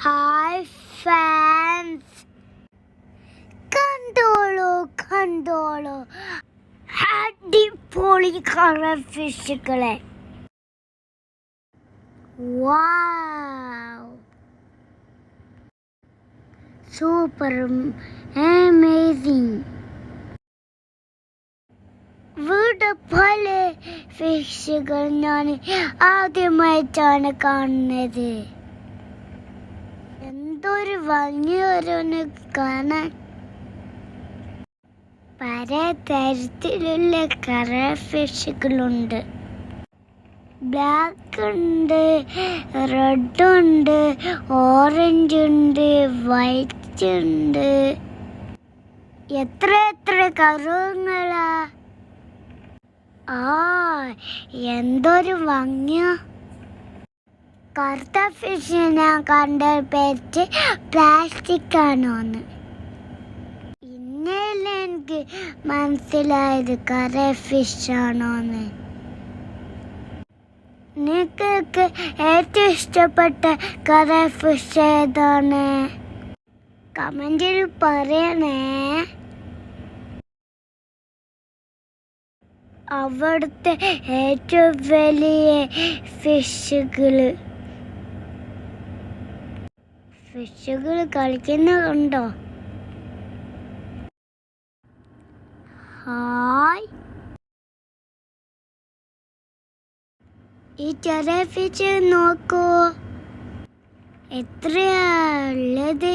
Hi fans കണ്ടോളൂ കണ്ടോളൂ അടിപൊളി കളർ ഫിഷുകളെ വാവ് സൂപ്പർ അമേസിങ് ഇവിടെ പല ഫിഷുകൾ ഞാൻ ആദ്യമായിട്ടാണ് കാണുന്നത് എന്തൊരു ഭംഗി ഓരോന്ന് കാണാൻ. പല തരത്തിലുള്ള കളർ ഫിഷുകളുണ്ട് ബ്ലാക്ക് ഉണ്ട് റെഡ് ഉണ്ട് ഓറഞ്ച് ഉണ്ട് വൈറ്റ് ഉണ്ട്. എത്ര എത്ര കറുവങ്ങളാ ആ എന്തൊരു ഭംഗിയാ. കറുത്ത ഫിഷിനെ കണ്ട പേച്ച് പ്ലാസ്റ്റിക് ആണോന്ന് ഇന്നലെ എനിക്ക് മനസ്സിലായത് കറ ഫിഷ് ആണോന്ന് നിങ്ങൾക്ക് ഏറ്റവും ഇഷ്ടപ്പെട്ട കറ ഫിഷ് ഏതാണ്? കമന്റിൽ പറയണേ. അവിടുത്തെ ഏറ്റവും വലിയ ഫിഷുകൾ. ഫിഷുകൾ കളിക്കുന്നുണ്ടോ ഹായ്. ഈ ചെറിയ ഫിഷ് നോക്കൂ. എത്രയാ ഉള്ളത്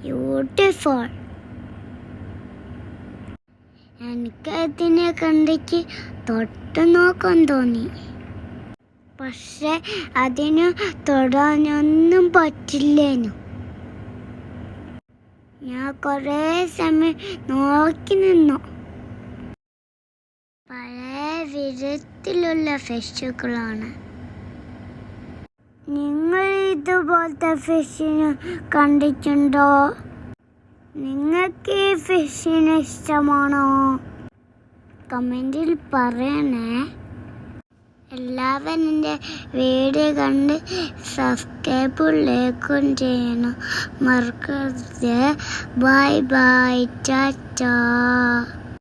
ബ്യൂട്ടിഫുൾ. എനിക്ക് അതിനെ കണ്ടിട്ട് തൊട്ട് നോക്കാൻ തോന്നി. പക്ഷെ അതിന് തൊടാനൊന്നും പറ്റില്ലേനു. ഞാൻ കുറേ സമയം നോക്കി നിന്നു. പല വിധത്തിലുള്ള ഫിഷുകളാണ് നിങ്ങൾ ഇതുപോലത്തെ ഫിഷിനെ കണ്ടിട്ടുണ്ടോ? നിങ്ങൾക്ക് ഈ ഫിഷിനെ ഇഷ്ടമാണോ? കമന്റിൽ പറയണേ. എല്ലാവരും എന്റെ വീഡിയോ കണ്ട് സബ്സ്ക്രൈബ് ലൈക്കും ചെയ്യണം. മറക്കരുത്. Bye bye Tata